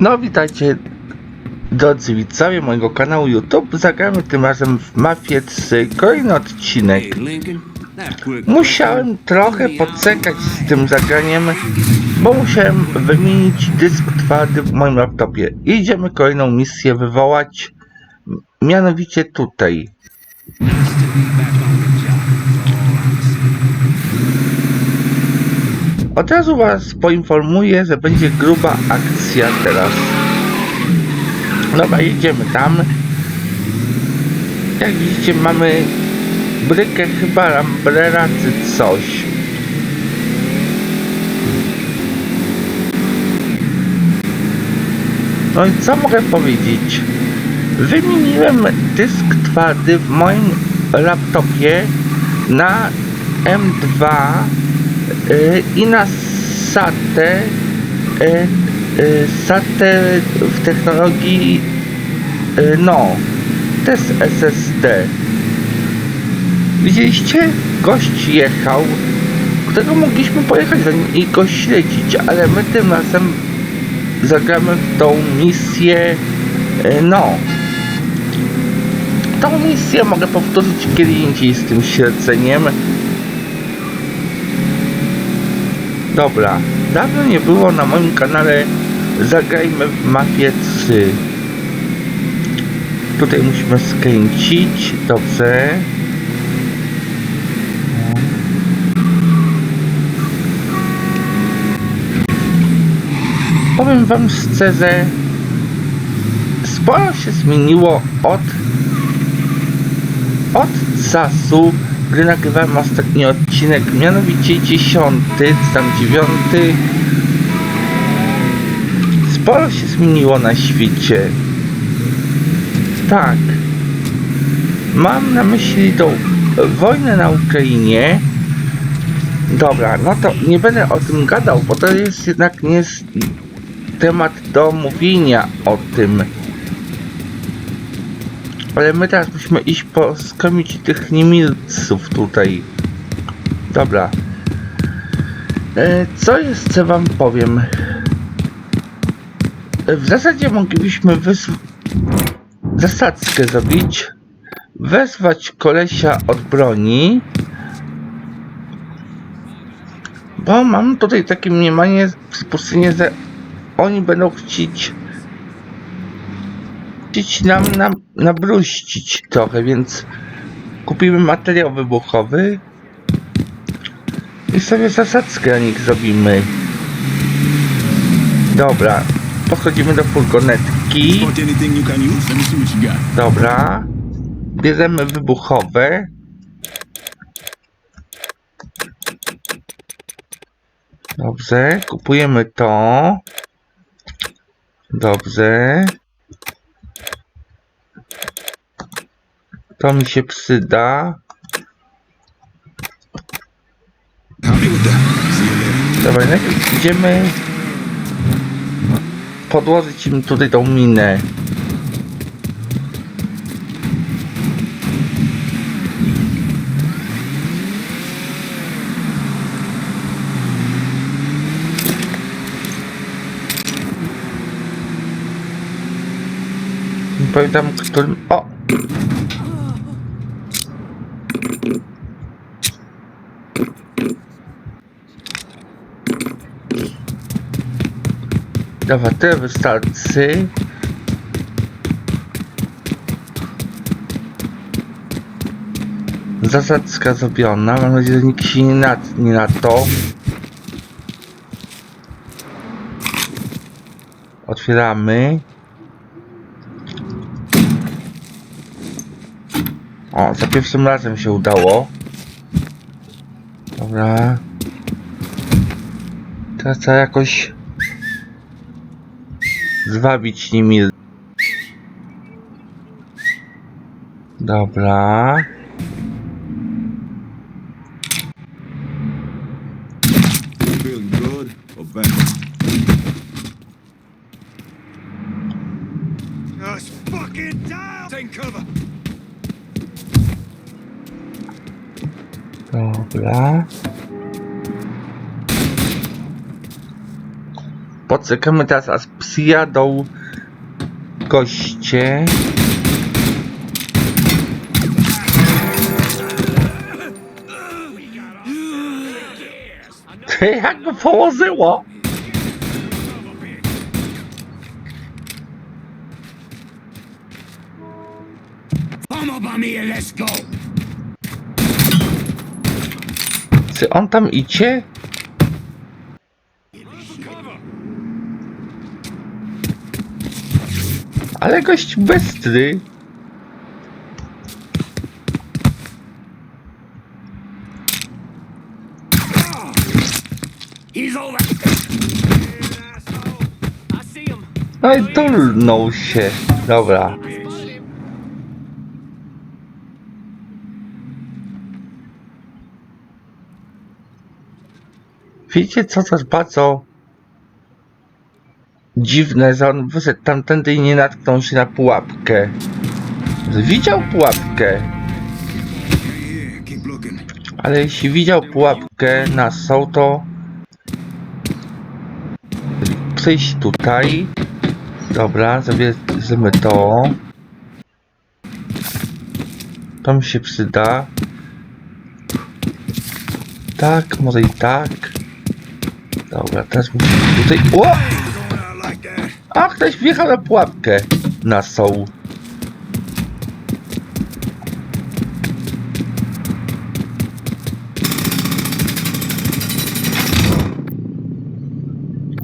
No witajcie drodzy widzowie mojego kanału YouTube. Zagramy tym razem w Mafię 3. Kolejny odcinek. Musiałem trochę poczekać z tym zagraniem, bo musiałem wymienić dysk twardy w moim laptopie. Idziemy kolejną misję wywołać, mianowicie tutaj. nice to be back on the job. Od razu was poinformuję, że będzie gruba akcja teraz. Dobra, jedziemy tam. Jak widzicie mamy brykę chyba Ramblera czy coś. No i co mogę powiedzieć? Wymieniłem dysk twardy w moim laptopie na M2 y, i na SATę y, y, SATę w technologii no też SSD widzieliście? gość jechał którego mogliśmy pojechać za nim i go śledzić ale my tym razem zagramy w tą misję no. Tą misję mogę powtórzyć kiedy indziej z tym śledzeniem Dobra, dawno nie było na moim kanale Zagrajmy w Mafię 3 Tutaj musimy skręcić, dobrze. Powiem wam szczerze Sporo się zmieniło od od czasu, gdy nagrywałem ostatni odcinek, mianowicie dziesiąty, tam dziewiąty. Sporo się zmieniło na świecie. Tak. Mam na myśli tą wojnę na Ukrainie. Dobra, no to nie będę o tym gadał, bo to jest jednak nie temat do mówienia o tym. Ale my teraz musimy iść po skomić tych niemilców tutaj. Dobra. E, co jeszcze wam powiem? E, w zasadzie moglibyśmy zasadzkę zrobić. Wezwać kolesia od broni. Bo mam tutaj takie mniemanie, przypuszczenie, że oni będą chcieć chcieć nam na, nabruścić trochę, więc kupimy materiał wybuchowy i sobie zasadzkę na nich zrobimy. Dobra, podchodzimy do furgonetki. Dobra, bierzemy wybuchowe. Dobrze, kupujemy to. Dobrze. To mi się przyda. Dobra, idziemy podłożyć im tutaj tą minę. Pamiętam którym... O! Dobra, tyle wystarczy. Zasadzka zrobiona. Mam nadzieję, że nikt się nie natknie na to. Otwieramy. O, za pierwszym razem się udało. Dobra. Teraz trzeba jakoś zwabić nimi. Dobra. Just fucking down! Take cover! Dobra. Poczekamy teraz aż psy zjadą goście. Ty, jak go położyło? Come on me and let's go. Czy on tam idzie? Ale gość him. No i dolnął się. Dobra. Wiecie co jest bardzo dziwne, że on wyszedł tamtędy i nie natknął się na pułapkę. Widział pułapkę, ale jeśli widział pułapkę na są, to przyjść tutaj. Dobra, zabierzemy to. To mi się przyda. Tak, może i tak. Dobra, teraz musimy tutaj... O! A, ktoś wjechał na pułapkę. Na są.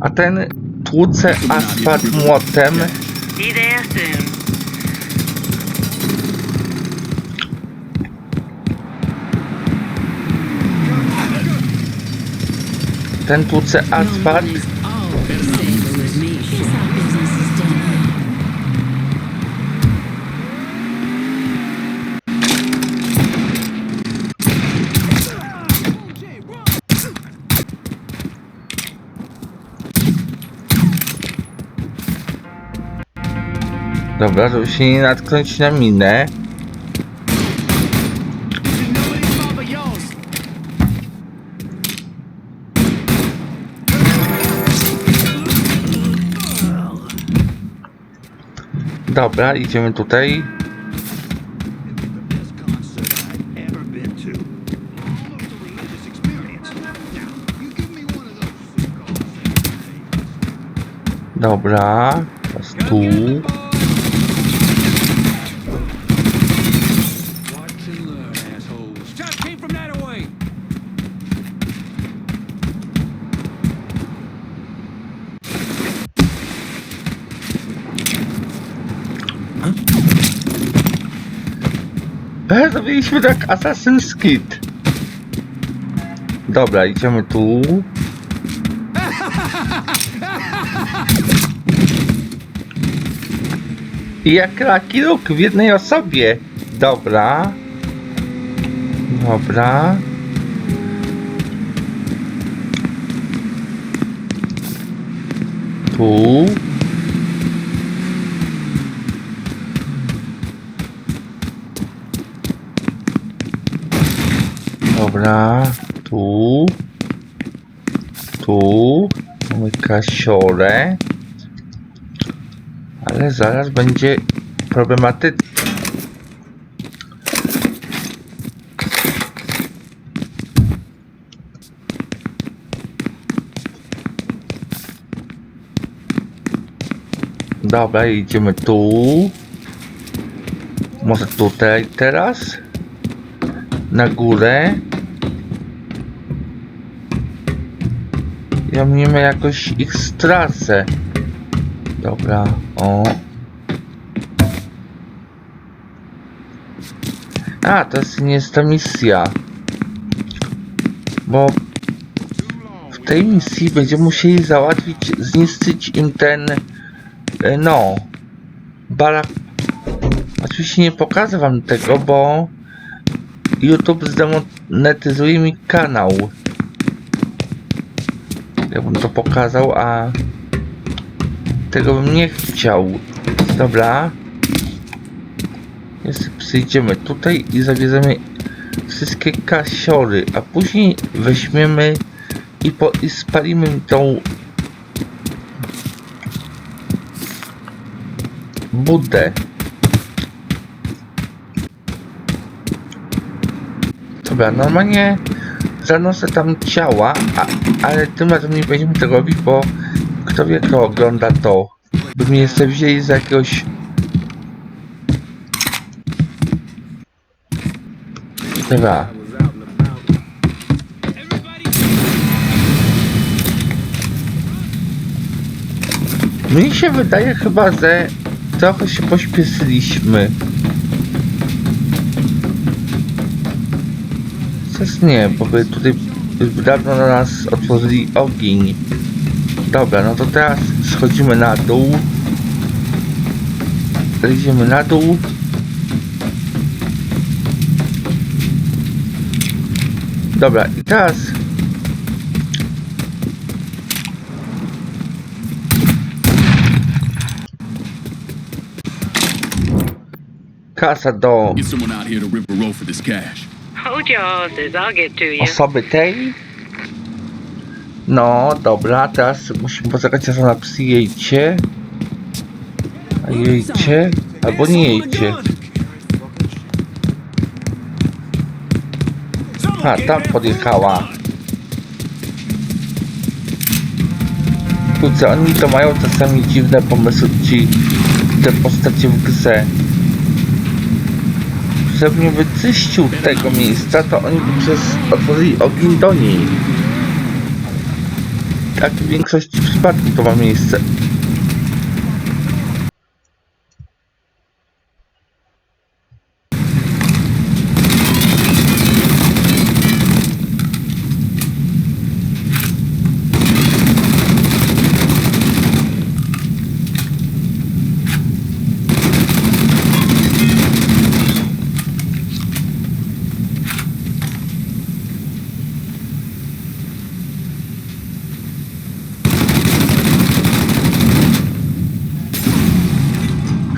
A ten tłuce asfalt młotem. Be there soon. Ten is done. Dobra, żeby się nie natknąć na minę. Of those so-called Dobra, teraz tu. Zrobiliśmy tak Assassin's Creed. Dobra, idziemy tu. I jak Lucky Luke w jednej osobie. Dobra. Dobra. Tu. Dobra, tu. Tu. Mamy kasiorę. Ale zaraz będzie problematycznie. Dobra, idziemy tu. Może tutaj teraz? Na górę. Ja mniemy jakoś ich stracę. Dobra, o. A, to jest nie jest ta misja. Bo w tej misji będziemy musieli załatwić, zniszczyć im ten, e, no, barak. Oczywiście nie pokażę wam tego, bo YouTube zdemonetyzuje mi kanał. Ja bym to pokazał, a tego bym nie chciał. Dobra. Jest, przyjdziemy tutaj i zabierzemy wszystkie kasiory, a później weźmiemy i, po, i spalimy tą Budę. Dobra, normalnie zanoszę tam ciała, a, ale tym razem nie będziemy tego robić, bo kto wie kto ogląda to. By mnie jeszcze wzięli za jakiegoś... Dobra. Mnie się wydaje chyba, że trochę się pośpieszyliśmy. Coś nie, bo by tutaj już dawno na nas otworzyli ogień. Dobra, no to teraz schodzimy na dół. Idziemy na dół. Dobra, i teraz kasa do Get someone out here to River Road for this cash. Osoby tej. No, dobra, teraz musimy poczekać aż ona przyjedzie. A jejcie, albo nie jejcie. A, tam podjechała. Kurczę, oni to mają czasami dziwne pomysły, ci te postacie w grze. Żebym nie wyczyścił tego miejsca, to oni by przez otworzyli ogień do niej. Tak w większości przypadków to ma miejsce.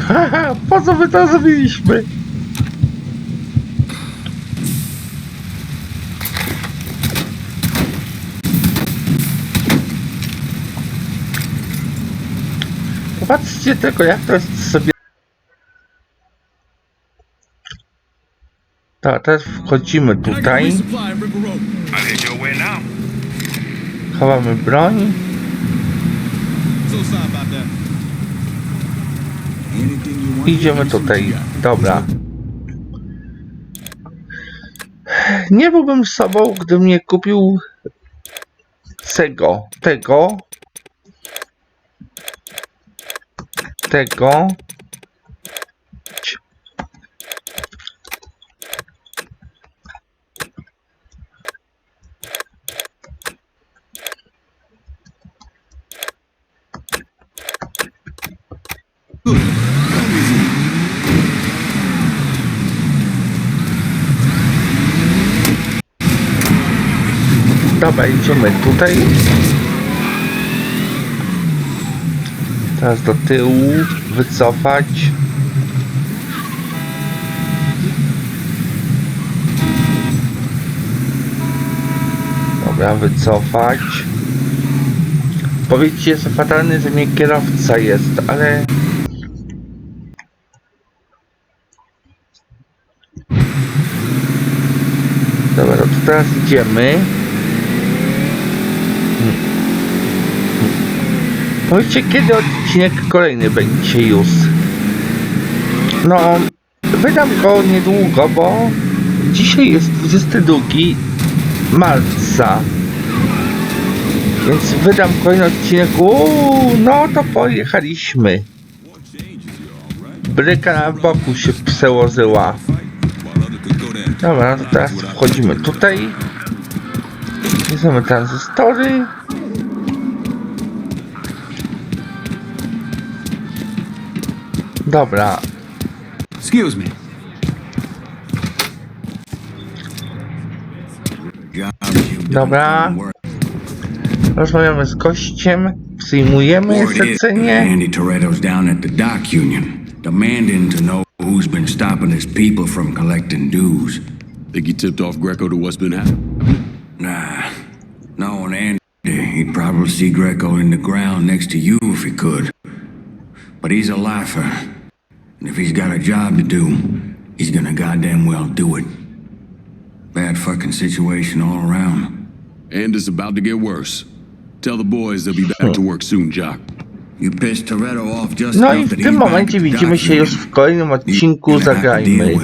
Haha, po co my to zrobiliśmy? Popatrzcie tylko jak to jest sobie... Tak, teraz wchodzimy tutaj, resupply at Idziemy tutaj. Dobra. Nie byłbym sobą, gdybym nie kupił tego, tego, tego. Dobra, tutaj. Teraz do tyłu, wycofać. Dobra, wycofać. Powiedzcie, że fatalny, że mnie kierowca jest, ale... Dobra, to teraz idziemy. Powiedzcie, kiedy odcinek kolejny będzie już? No, wydam go niedługo, bo dzisiaj jest 22 marca. Więc wydam kolejny odcinek. Uuu, no to pojechaliśmy. Bryka na boku się przełożyła. Dobra, no to teraz wchodzimy tutaj. Bierzemy tranzystory. Dobra, Excuse me. Job you've done Dobra. fine work. rozmawiamy z gościem, przyjmujemy Word is, zlecenie. Andy Toretto's down at the dock union, demanding to know who's been stopping his people from collecting dues. Think he tipped off Greco to what's been happening? Nah, knowing Andy, he'd probably see Greco in the ground next to you if he could. But he's a lifer, And if he's got a job to do, he's gonna goddamn well do it. Bad fucking situation all around. And it's about to get worse. Tell the boys they'll be back to work soon, Jock. You pissed Toretto off just No i enough w that tym he's back momencie at the widzimy dock się już union. w kolejnym odcinku You're gonna have to deal Zagrajmy. with